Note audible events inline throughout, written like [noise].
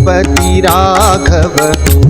Raghupati Raghav.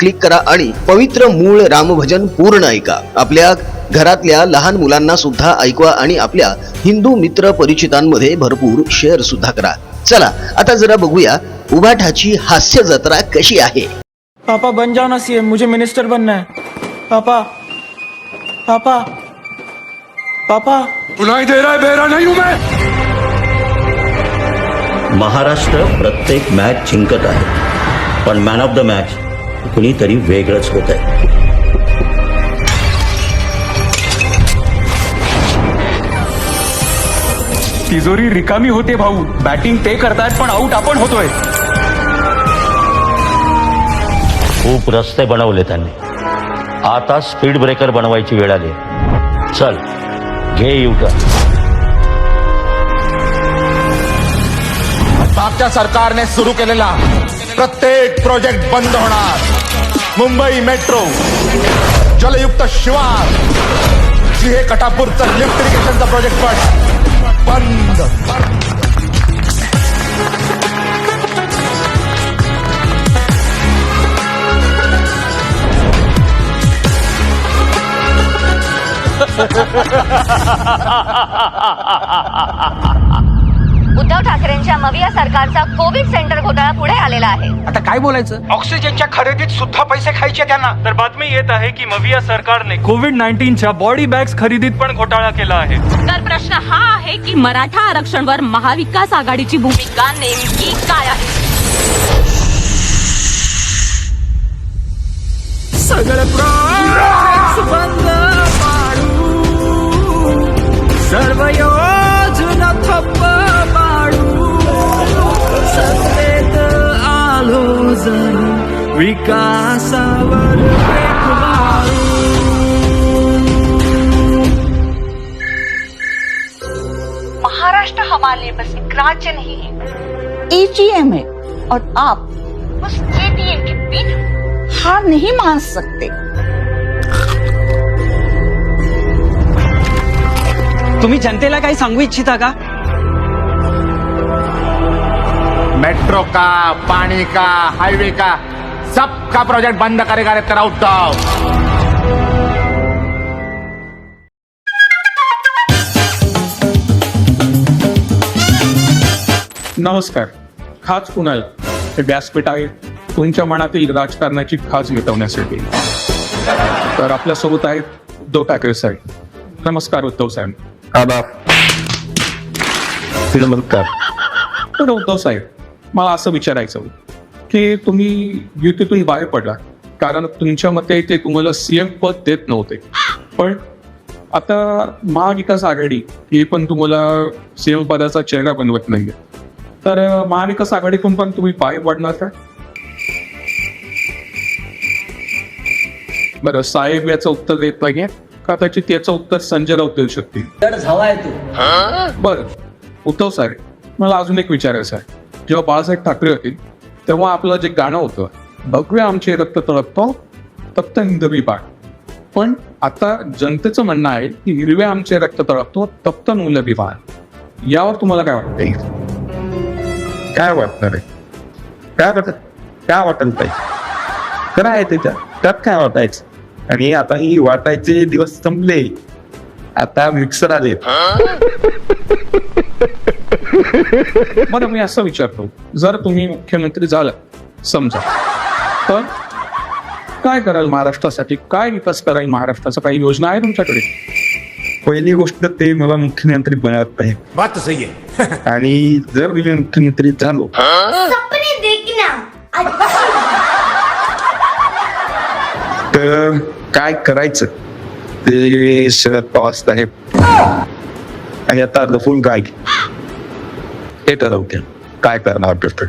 Click करा आणि पवित्र मूळ राम भजन पूर्ण ऐका. आपल्या घरातल्या लहान मुलांना सुद्धा ऐकवा आणि आपल्या हिंदू मित्र परिचितांमध्ये भरपूर शेअर सुद्धा करा. चला आता जरा बघूया उभाठाची हास्य जत्रा कशी आहे. पापा बन जाओ ना सीएम मुझे मिनिस्टर बनना है. पापा पापा पापा। सुनाई दे रहा है बेरा नहीं हूं मैं। महाराष्ट्र प्रत्येक मॅच जिंकत आहे. पण मॅन ऑफ द मॅच कुणीतरी वेगळंच होत आहे तिजोरी रिकामी होते भाऊ. बॅटिंग ते करतायत पण आऊट आपण होतोय. खूप रस्ते बनवले त्यांनी. आता स्पीड ब्रेकर बनवायची वेळ आली. चल घे युटर्न मागच्या सरकारने सुरू केलेला प्रत्येक प्रोजेक्ट बंद होणार. मुंबई मेट्रो. जलयुक्त शिवार. जिहे कटापूरचं लिफ्ट इरिगेशनचा प्रोजेक्ट पण बंद. [laughs] उद्धव ठाकरेंच्या मविया सरकारचा कोविड सेंटर घोटाळा पुढे आलेला आहे. आता काय बोलायचं? ऑक्सिजनच्या खरेदीत सुद्धा पैसे खायचे त्यांना. तर बातमी येत आहे की मविया सरकारने कोविड नाईन्टीनच्या बॉडी बॅग्स खरेदीत पण घोटाळा केला आहे. तर प्रश्न हा आहे की मराठा आरक्षणवर महाविकास आघाडीची भूमिका नेमकी काय आहे? सगळं प्रोजेक्ट्स बंद पाडू. सर्व योजना सत्तेत आलो विकासावर महाराष्ट्र हमारे लिए बस एक राज्य नहीं है। एजीएम है और आप उस एटीएम के बिना हार नहीं मान सकते। तुम्ही जनतेला काही सांगू इच्छिता का? मेट्रो का पानी का हाईवे का सबका प्रोजेक्ट बंद करेगा रे तेरा उद्धव। नमस्कार खास कुणाल हे व्यासपीठ आहे तुमच्या मनातील राजकारणाची खास मिटवण्यासाठी. तर आपल्यासोबत आहेत उद्धव ठाकरे साहेब. नमस्कार उद्धव साहेब. नमस्कार. तर उद्धव साहेब मला असं विचारायचं होतं की तुम्ही युतीतून बाहेर पडला कारण तुमच्या मते ते तुम्हाला सीएम पद देत नव्हते. पण आता महाविकास आघाडी ही पण तुम्हाला सीएम पदाचा चेहरा बनवत नाहीये. तर महाविकास आघाडीतून पण तुम्ही बाहेर पडणार का? बरं साहेब याचं उत्तर देत नाहीये. कदाचित त्याचं उत्तर संजय राऊत देऊ शकतील. बर उद्धव साहेब मला अजून एक विचारायचं आहे. जेव्हा बाळासाहेब ठाकरे होते तेव्हा आपलं जे गाणं होतं भगवे आमचे रक्त तळपतो तप्त हिंदवी बाळ. पण आता जनतेचं म्हणणं आहे की हिरवे आमचे रक्त तळपतो तप्त मुलभी बाळ. यावर तुम्हाला काय वाटतंय काय वाटणार आहे? काय वाटत? काय वाटत? पाहिजे खरं आहे त्याच्यात त्यात काय वाटायचं? आणि आता ही वाटायचे दिवस संपले. आता मिक्सर आले बरं मी असं विचारतो जर तुम्ही मुख्यमंत्री झाला समजा पण काय कराल महाराष्ट्रासाठी काय विकास कराल महाराष्ट्राचा काही योजना आहे तुमच्याकडे पहिली गोष्ट ते मला मुख्यमंत्री बनवत पाहिजे बात तो सही है आणि जर मी मुख्यमंत्री झालो तर काय करायचं ते शरद पवार साहेब आणि आता रफुल काय ते ठरवते काय करणार ते.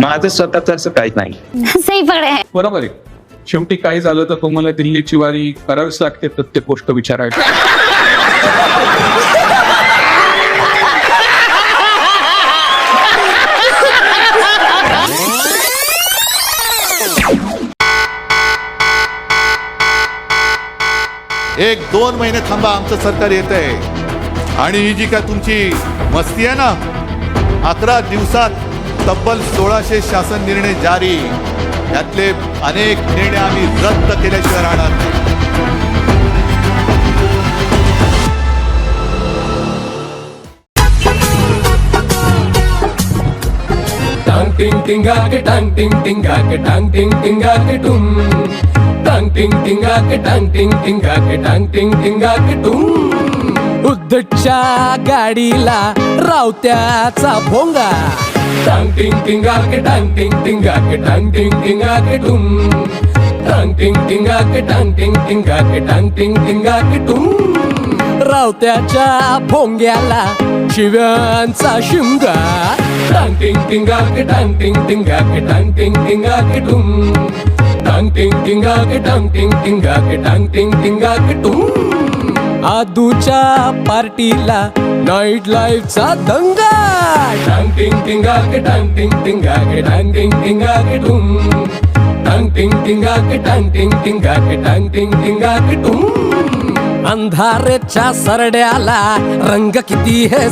माझं स्वतःच असं काहीच नाही. सही पकडे. बरोबर आहे. शेवटी काही झालं तर तुम्हाला दिल्लीची वारी करावीच लागते प्रत्येक गोष्ट विचारायला. एक दोन महिने थांबा आमचं सरकार येत आहे आणि ही जी काय तुमची मस्ती आहे ना अकरा दिवसात तब्बल सोळाशे शासन निर्णय जारी. यातले अनेक निर्णय आम्ही रद्द केल्याशिवाय राहणार नाही. टांग, टिंग टिंगा के टांग, टिंग टिंगा के टांग, टिंग टिंगा के टुम टांग. टिंग, टिंगा के टांग, टिंग टिंगा के टांग टिंग टिंगा. के टुम उद्धटच्या गाडीला रावत्याचा भोंगा टांग टिंग टिंगा के टांग टिंग टिंगा के टांग टिंग टिंगा के टुम टांग टिंग टिंगा के टांग टिंग टिंगा के टांग टिंग टिंगा के टुम रावत्याच्या भोंग्याला शिव्यांचा शिमगा टांग टिंग टिंगा के टांग टिंग टिंगा के टांग टिंग टिंगा के टुम टांग टिंग टिंगा के टांग टिंग टिंगा के टांग टिंग टिंगा के टुम आदूच्या पार्टीला नाईट लाईफचा दंगा. टांग टिंग टिंगा के टांग टिंग टिंगा के टांग टिंग टिंगा के टुम टांग टिंग टिंगा के टांग टिंग टिंगा के टांग टिंग टिंगा के अंधारेच्या सरड्याला रंग किती हे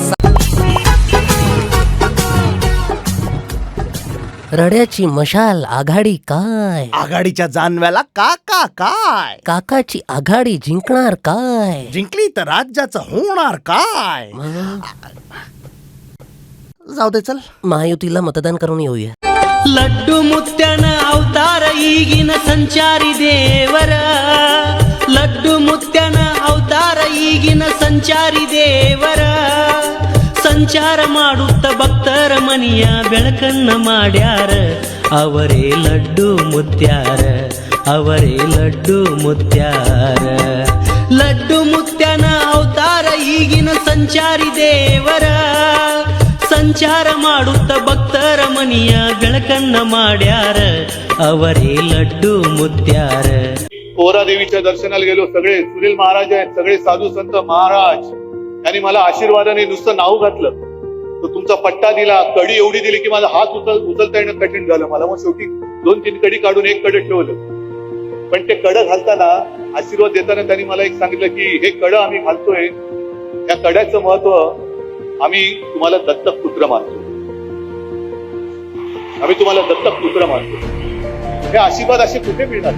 रड्याची मशाल आघाडी काय आघाडीच्या जानव्याला का का काय काकाची आघाडी जिंकणार काय जिंकली तर राज्याचं होणार काय जाऊ दे चल महायुतीला मतदान करून येऊया ಲಡ್ಡು ಮುತ್ಯನ ಅವತಾರ ಈಗಿನ ಸಂಚಾರಿ ದೇವರ ಲಡ್ಡು ಮುತ್ಯನ ಅವತಾರ ಈಗಿನ ಸಂಚಾರಿ ದೇವರ ಸಂಚಾರ ಮಾಡುತ್ತ ಭಕ್ತರ ಮನಿಯ ಬೆಳಕನ್ನ ಮಾಡ್ಯಾರ ಅವರೇ ಲಡ್ಡು ಮುತ್ಯಾರ ಅವರೇ ಲಡ್ಡು ಮುತ್ಯಾರ ಲಡ್ಡು ಮುತ್ಯನ ಅವತಾರ ಈಗಿನ ಸಂಚಾರಿ ದೇವರ ಸಂಚಾರ ಮಾಡುತ್ತ ಭಕ್ತರ ಮನಿಯ ಬೆಳಕನ್ನ ಮಾಡ್ಯಾರ ಅವರೇ ಲಡ್ಡು ಮುತ್ಯಾರ पोरा देवीच्या दर्शनाला गेलो सगळे सुनील महाराज आहेत सगळे साधू संत महाराज यांनी मला आशीर्वादाने नुसतं नाव घातलं. तो तुमचा पट्टा दिला कडी एवढी दिली की माझा हात उचल उचलता येणं कठीण झालं. मला मग शेवटी दोन तीन कडी काढून एक कडे ठेवलं. पण ते कड घालताना आशीर्वाद देताना त्यांनी मला एक सांगितलं की हे कड आम्ही घालतोय. या कड्याचं महत्त्व आम्ही तुम्हाला दत्तक पुत्र मानतो. आम्ही तुम्हाला दत्तक पुत्र मानतो. हे आशीर्वाद असे कुठे मिळणार?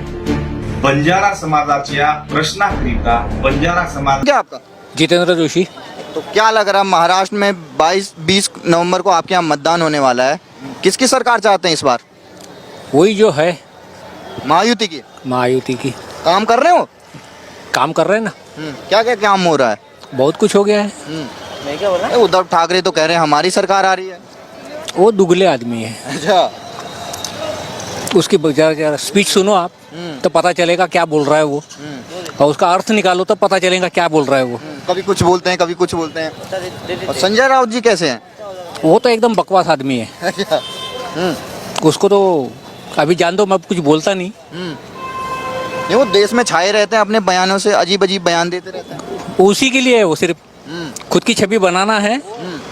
बंजारा समाजाच्या प्रश्नाकरिता बंजारा समाज जितेंद्र जोशी। तो क्या लग रहा है महाराष्ट्र में 22 20 नवंबर को आपके यहाँ मतदान होने वाला है? किसकी सरकार चाहते हैं इस बार? वही जो है। महायुति की। महायुति की। काम कर रहे हो? काम कर रहे हैं ना। क्या क्या काम हो रहा है? बहुत कुछ हो गया है। ए, उद्धव ठाकरे तो कह रहे हैं हमारी सरकार आ रही है। वो दुगले आदमी है। अच्छा। उसकी स्पीच सुनो आप तो पता चलेगा क्या बोल रहा है वो। और उसका अर्थ निकालो तो पता चलेगा क्या बोल रहा है वो। कभी कुछ बोलते हैं कभी कुछ बोलते हैं। और संजय राउत जी कैसे हैं? वो तो एकदम बकवास आदमी है। उसको तो अभी जान दो मैं कुछ बोलता नहीं। नहीं वो देश में छाए रहते हैं अपने बयानों से अजीब अजीब बयान देते रहते हैं। उसी के लिए है वो सिर्फ़ खुद की छवि बनाना है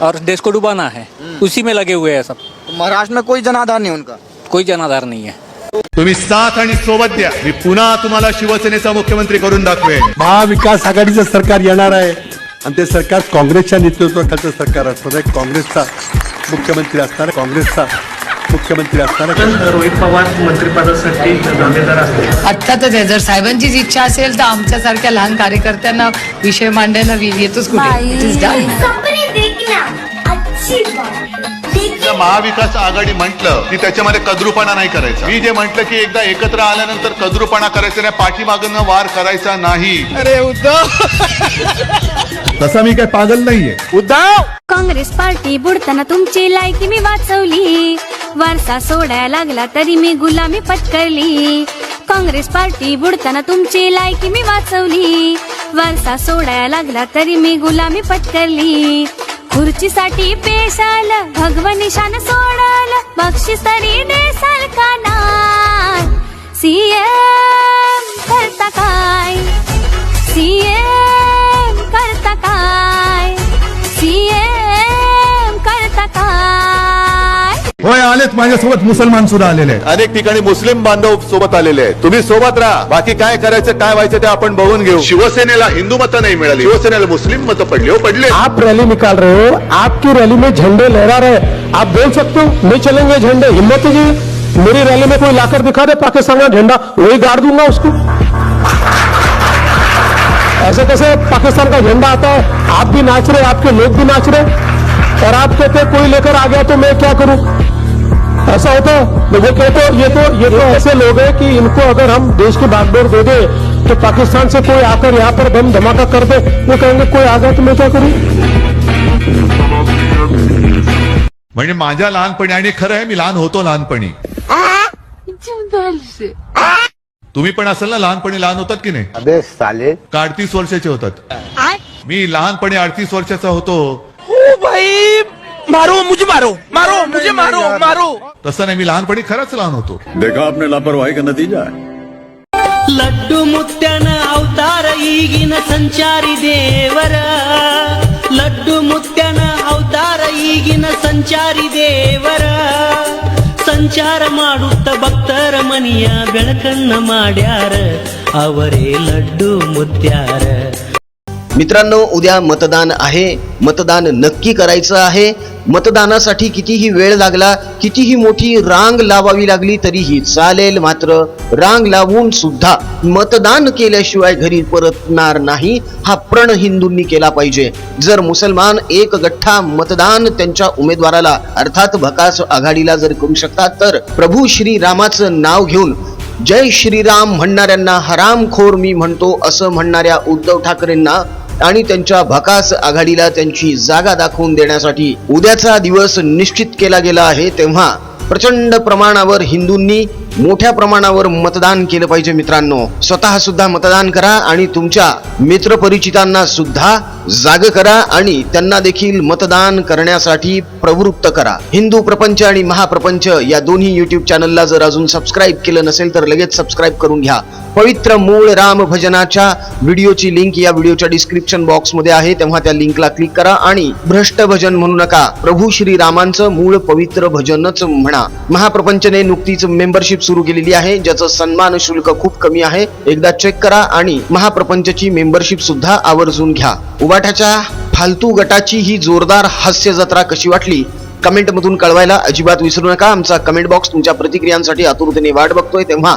और देश को डुबाना है। उसी में लगे हुए हैं सब। तो महाराष्ट्र में कोई जनाधार नहीं उनका? कोई जनाधार नहीं है। तुम्ही साथ आणि सोबत द्या. मी पुन्हा तुम्हाला शिवसेनेचा मुख्यमंत्री करून दाखवेन. महाविकास आघाडीचं सरकार येणार आहे. आणि ते सरकार काँग्रेसच्या नेतृत्वाखालचं सरकार असणार आहे. काँग्रेसचा मुख्यमंत्री असणार आहे. काँग्रेसचा मुख्यमंत्री असणार रोहित पवार मंत्रिपदासाठी दावेदार असतील. अर्थातच आहे जर साहेबांचीच इच्छा असेल तर आमच्यासारख्या लहान कार्यकर्त्यांना विषय मांडायला वि- येतोच कुठे. महाविकास आघाडी म्हटलं की त्याच्यामध्ये कद्रुपणा नाही करायचा. मी जे म्हटलं की एकदा एकत्र आल्यानंतर कद्रुपणा करायचा नाही पाठीमागनं वार करायचा नाही. तसा मी काय पागल नाहीये. काँग्रेस पार्टी बुडताना तुमची लायकी मी वाचवली. वारसा सोडायला लागला तरी मी गुलामी पत्करली. काँग्रेस पार्टी बुडताना तुमची लायकी मी वाचवली. वारसा सोडायला लागला तरी मी गुलामी पत्करली. खुर्चीसाठी पेशाल भगवन निशान सोडाल बक्षीस तरी देसाल का नाय सीएम करता काय? सीएम होय आलेत माझ्यासोबत मुसलमान सुद्धा आलेले आहेत. अनेक ठिकाणी मुस्लिम बांधव सोबत आलेले आहेत. तुम्ही सोबत राहा. बाकी काय करायचं काय व्हायचं ते आपण बघून घेऊ. शिवसेनेला हिंदू मतं नाही मिळाली. शिवसेनेला मुस्लिम मतं पडली हो पडले. आप रैली निकाल रहे हो. आपकी रैली में झंडे लहरा रहे आप बोल सकते हो नहीं चलेंगे झंडे. हिम्मत जी? मेरी रैली में कोई लाकर दिखा दे पाकिस्तान का झंडा. वही गाड़ दूंगा उसको. ऐसे कैसे पाकिस्तान का झंडा आता है? आप भी नाच रहे आपके लोग भी नाच रहे. और आप कहते हैं, कोई लेकर आ गया तो मैं क्या करूं? ऐसा होता है तो वो कहते हैं, ये तो ये तो ऐसे लोग हैं कि इनको अगर हम देश की बागडोर दे दे तो पाकिस्तान से कोई आकर यहाँ पर बम धमाका कर दे वो कहेंगे कोई आ गया तो मैं क्या करूं? म्हणजे माझ्या लहानपणी आणि खरं आहे मी लहान होतो लहानपणी. तुम्ही पण असाल ना लहानपणी लहान होतात की नाही? का अडतीस वर्षाचे होतात? मी लहानपणी अडतीस वर्षाचा होतो. मारो मुझे मारो मारो मुझे मारो मारो तसं नाही मी लहानपणी खरंच लहान होतो देखा आपने लापरवाही का नतीजा है ಲಡ್ಡು ಮುತ್ಯನ ಅವತಾರ ಈಗಿನ ಸಂಚಾರಿ ದೇವರ ಲಡ್ಡು ಮುತ್ಯನ ಅವತಾರ ಈಗಿನ ಸಂಚಾರಿ ದೇವರ ಸಂಚಾರ ಮಾಡುತ್ತ ಭಕ್ತರ ಮನಿಯ ಬೆಳಕನ್ನ ಮಾಡ್ಯಾರ ಅವರೇ ಲಡ್ಡು ಮುತ್ಯಾರ मित्रांनो उद्या मतदान आहे. मतदान नक्की करायचं आहे. मतदानासाठी कितीही वेळ लागला कितीही मोठी रांग लावावी लागली तरीही चालेल मात्र रांग लावून सुद्धा मतदान केल्याशिवाय घरी परतणार नाही. हा प्रण हिंदूंनी केला पाहिजे. जर मुसलमान एक गठ्ठा मतदान त्यांच्या उमेदवाराला अर्थात भकास आघाडीला जर करू शकतात तर प्रभू श्री रामाचं नाव घेऊन जय श्रीराम म्हणणाऱ्यांना हरामखोर मी म्हणतो असं म्हणणाऱ्या उद्धव ठाकरेंना आणि त्यांच्या भकास आघाडीला त्यांची जागा दाखवून देण्यासाठी उद्याचा दिवस निश्चित केला गेला आहे. तेव्हा प्रचंड प्रमाणावर हिंदूंनी मोठ्या प्रमाणावर मतदान केलं पाहिजे मित्रांनो. स्वतः सुद्धा मतदान करा आणि तुमच्या मित्रपरिचितांना सुद्धा जाग करा आणि त्यांना देखील मतदान करण्यासाठी प्रवृत्त करा. हिंदू प्रपंच आणि महाप्रपंच या दोन्ही युट्यूब चॅनलला जर अजून सबस्क्राईब केलं नसेल तर लगेच सबस्क्राईब करून घ्या. पवित्र मूळ राम भजनाच्या व्हिडिओची लिंक या व्हिडिओच्या डिस्क्रिप्शन बॉक्समध्ये आहे. तेव्हा त्या लिंकला क्लिक करा आणि भ्रष्ट भजन म्हणू नका. प्रभू श्री रामांचं मूळ पवित्र भजनच म्हणा. महाप्रपंचने नुकतीच मेंबरशिप सुरू केलेली आहे ज्याचं सन्मान शुल्क खूप कमी आहे. एकदा चेक करा आणि महाप्रपंचची मेंबरशिप सुद्धा आवर्जून घ्या. उबाठाच्या फालतू गटाची ही जोरदार हास्य जत्रा कशी वाटली? कमेंट मधून कळवायला अजिबात विसरू नका. आमचा कमेंट बॉक्स तुमच्या प्रतिक्रियांसाठी आतुरतेने वाट बघतोय. तेव्हा